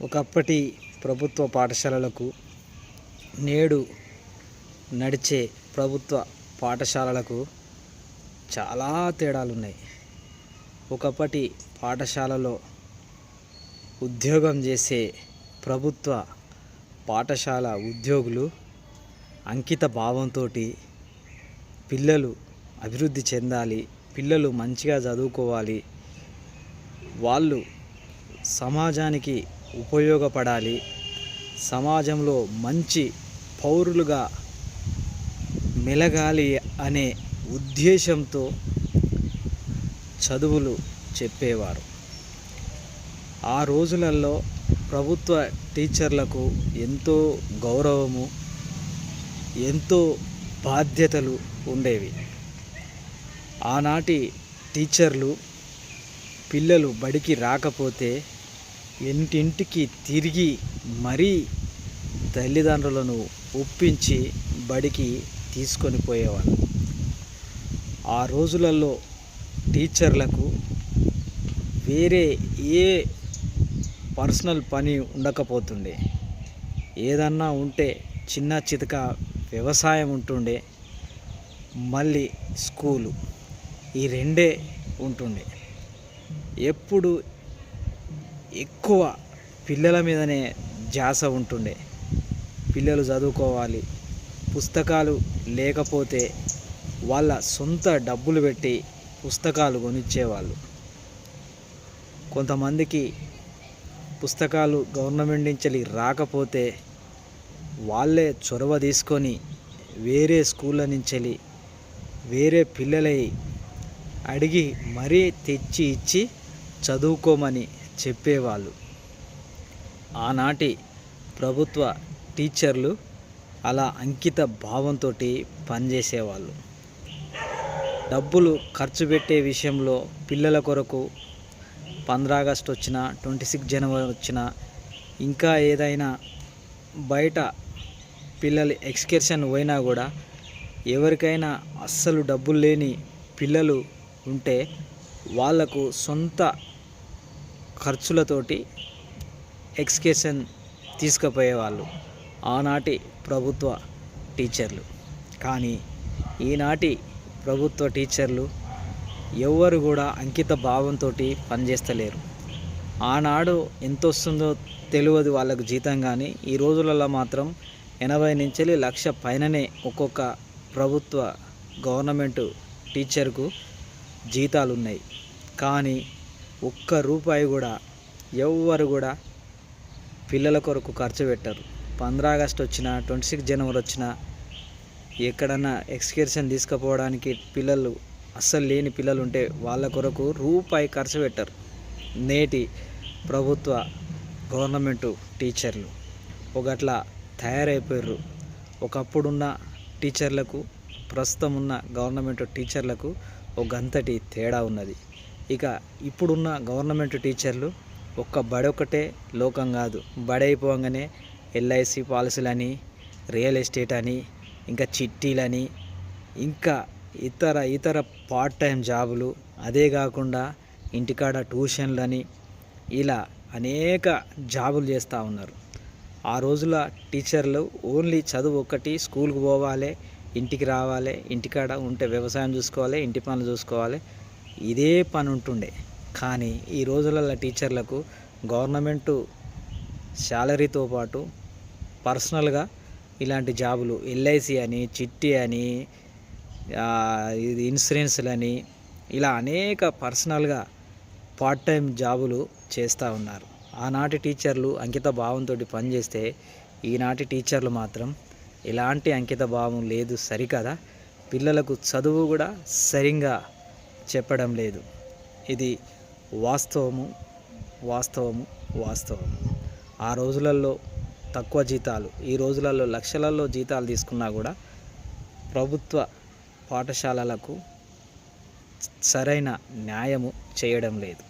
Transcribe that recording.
ఒకప్పటి ప్రభుత్వ పాఠశాలలకు నేడు నడిచే ప్రభుత్వ పాఠశాలలకు చాలా తేడాలు ఉన్నాయి ఒకప్పటి పాఠశాలలో ఉద్యోగం చేసే ప్రభుత్వ పాఠశాల ఉద్యోగులు అంకిత భావంతో పిల్లలు అభివృద్ధి చెందాలి పిల్లలు మంచిగా చదువుకోవాలి వాళ్ళు సమాజానికి ఉపయోగపడాలి. సమాజంలో మంచి పౌరులుగా మెలగాలి అనే ఉద్దేశంతో చదువులు చెప్పేవారు. ఆ రోజులలో ప్రభుత్వ టీచర్లకు ఎంతో గౌరవము ఎంతో బాధ్యతలు ఉండేవి. ఆనాటి టీచర్లు పిల్లలు బడికి రాకపోతే ఇంటింటికి తిరిగి మరీ తల్లిదండ్రులను ఒప్పించి బడికి తీసుకొని పోయేవాళ్ళు. ఆ రోజులలో టీచర్లకు వేరే ఏ పర్సనల్ పని ఉండకపోతుండే. ఏదన్నా ఉంటే చిన్న చితక వ్యవసాయం ఉంటుండే మళ్ళీ స్కూలు ఈ రెండే ఉంటుండే. ఎప్పుడు ఎక్కువ పిల్లల మీదనే ధ్యాస ఉంటుండే. పిల్లలు చదువుకోవాలి పుస్తకాలు లేకపోతే వాళ్ళ సొంత డబ్బులు పెట్టి పుస్తకాలు కొనిచ్చేవాళ్ళు. కొంతమందికి పుస్తకాలు గవర్నమెంట్ నుంచి రాకపోతే వాళ్ళే చొరవ తీసుకొని వేరే స్కూళ్ళ నుంచి వేరే పిల్లలై అడిగి మరీ తెచ్చి ఇచ్చి చదువుకోమని చెప్పేవాళ్ళు. ఆనాటి ప్రభుత్వ టీచర్లు అలా అంకిత భావంతో పనిచేసేవాళ్ళు. డబ్బులు ఖర్చు పెట్టే విషయంలో పిల్లల కొరకు పంద్రా ఆగస్ట్ వచ్చిన ట్వంటీ సిక్స్ జనవరి వచ్చిన ఇంకా ఏదైనా బయట పిల్లలు ఎక్స్కర్షన్ పోయినా కూడా ఎవరికైనా అస్సలు డబ్బులు లేని పిల్లలు ఉంటే వాళ్ళకు సొంత ఖర్చులతోటి ఎక్స్కేషన్ తీసుకుపోయేవాళ్ళు. ఆనాటి ప్రభుత్వ టీచర్లు. కానీ ఈనాటి ప్రభుత్వ టీచర్లు ఎవ్వరు కూడా అంకిత భావంతో పనిచేస్తలేరు. ఆనాడు ఎంత వస్తుందో తెలియదు వాళ్ళకు జీతం కానీ ఈ రోజులలో మాత్రం ఎనభై నుంచి లక్ష పైననే ఒక్కొక్క ప్రభుత్వ గవర్నమెంట్ టీచర్కు జీతాలు ఉన్నాయి కానీ ఒక్క రూపాయి కూడా ఎవ్వరు కూడా పిల్లల కొరకు ఖర్చు పెట్టరు. పంద్రా ఆగస్ట్ వచ్చినా ట్వంటీ సిక్స్ జనవరి వచ్చిన ఎక్కడన్నా ఎక్స్కర్షన్ తీసుకుపోవడానికి పిల్లలు అస్సలు లేని పిల్లలు ఉంటే వాళ్ళ కొరకు రూపాయి ఖర్చు పెట్టరు. నేటి ప్రభుత్వ గవర్నమెంటు టీచర్లు ఒకట్లా తయారైపోయారు ఒకప్పుడున్న టీచర్లకు ప్రస్తుతం ఉన్న గవర్నమెంట్ టీచర్లకు ఒక గంతటి తేడా ఉన్నది. ఇక ఇప్పుడున్న గవర్నమెంట్ టీచర్లు ఒక్క బడొక్కటే లోకం కాదు. బడైపోగానే ఎల్ఐసి పాలసీలని రియల్ ఎస్టేట్ అని ఇంకా చిట్టీలని ఇంకా ఇతర ఇతర పార్ట్ టైం జాబులు అదే కాకుండా ఇంటికాడ ట్యూషన్లని ఇలా అనేక జాబులు చేస్తూ ఉన్నారు. ఆ రోజుల టీచర్లు ఓన్లీ చదువు ఒక్కటి స్కూల్కి పోవాలి ఇంటికి రావాలి ఇంటికాడ ఉంటే వ్యవసాయం చూసుకోవాలి ఇంటి పనులు చూసుకోవాలి ఇదే పని ఉంటుండే కానీ ఈ రోజులలో టీచర్లకు గవర్నమెంటు శాలరీతో పాటు పర్సనల్గా ఇలాంటి జాబులు ఎల్ఐసి అని చిట్టి అని ఇది ఇన్సూరెన్స్లని ఇలా అనేక పర్సనల్గా పార్ట్ టైం జాబులు చేస్తూ ఉన్నారు. ఆనాటి టీచర్లు అంకిత భావంతో పనిచేస్తే ఈనాటి టీచర్లు మాత్రం ఎలాంటి అంకిత భావం లేదు సరికదా? పిల్లలకు చదువు కూడా సరిగ్గా చెప్పడం లేదు. ఇది వాస్తవము వాస్తవము వాస్తవం ఆ రోజులలో తక్కువ జీతాలు ఈ రోజులలో లక్షలలో జీతాలు తీసుకున్నా కూడా ప్రభుత్వ పాఠశాలలకు సరైన న్యాయము చేయడం లేదు.